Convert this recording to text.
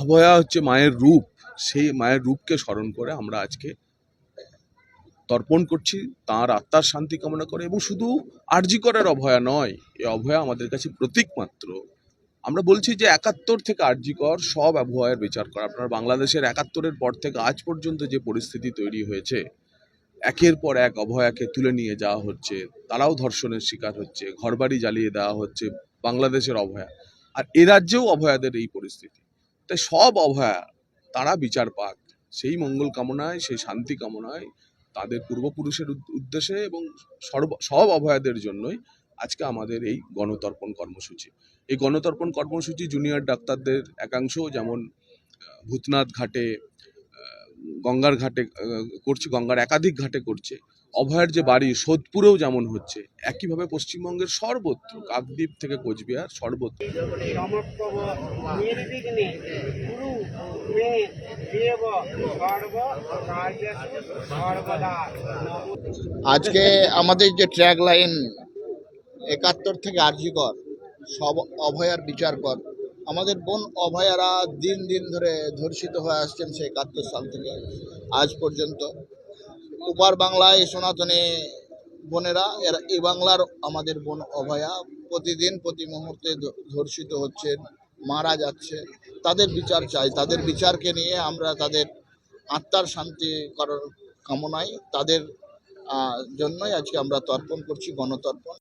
অভয়া হচ্ছে মায়ের রূপ। সেই মায়ের রূপকে স্মরণ করে আমরা আজকে তর্পণ করছি, তার আত্মার শান্তি কামনা করে এবং শুধু আরজিকরের অভয়া নয়, এই অভয়া আমাদের কাছে প্রতীক মাত্র। আমরা বলছি যে একাত্তর থেকে আরজিকর সব আবহাওয়ার বিচার করা। আপনার বাংলাদেশের একাত্তরের পর থেকে আজ পর্যন্ত যে পরিস্থিতি তৈরি হয়েছে, একের পর এক অভয়াকে তুলে নিয়ে যাওয়া হচ্ছে, তারাও ধর্ষণের শিকার হচ্ছে, ঘরবাড়ি জ্বালিয়ে দেওয়া হচ্ছে বাংলাদেশের অভয়া। আর এ রাজ্যেও অভয়াদের এই পরিস্থিতি। তাই সব অভয়া তারা বিচার পাক। সেই মঙ্গল কামনায়, সেই শান্তি কামনায়, তাদের পূর্বপুরুষের উদ্দেশ্যে এবং সর্ব, সব অভয়াদের জন্যই আজকে আমাদের এই গণতর্পণ কর্মসূচি। এই গণতর্পণ কর্মসূচি জুনিয়র ডাক্তারদের একাংশ যেমন ভূতনাথ ঘাটে গঙ্গার ঘাটে করছে, গঙ্গার একাধিক ঘাটে করছে। অভয়ের যে বাড়ি, সোদপুরেও যেমন হচ্ছে, একইভাবে পশ্চিমবঙ্গের সর্বত্র, কাকদ্বীপ থেকে কোচবিহার সর্বত্র। আজকে আমাদের যে ট্র্যাক লাইন একাত্তর থেকে আর্জিকর, সব অভয়ার বিচার কর। আমাদের বোন অভয়ারা দিন দিন ধরে ধর্ষিত হয়ে আসছেন সেই একাত্তর সাল থেকে, আজ পর্যন্ত। উপার বাংলায় সনাতনী বোনেরা, এরা এই বাংলার আমাদের বোন অভয়া প্রতিদিন, প্রতি মুহূর্তে ধর্ষিত হচ্ছেন, মারা যাচ্ছে। তাদের বিচার চাই। তাদের বিচারকে নিয়ে আমরা তাদের আত্মার শান্তি করার কামনায় তাদের জন্যই আজকে আমরা তর্পণ করছি, গণতর্পণ।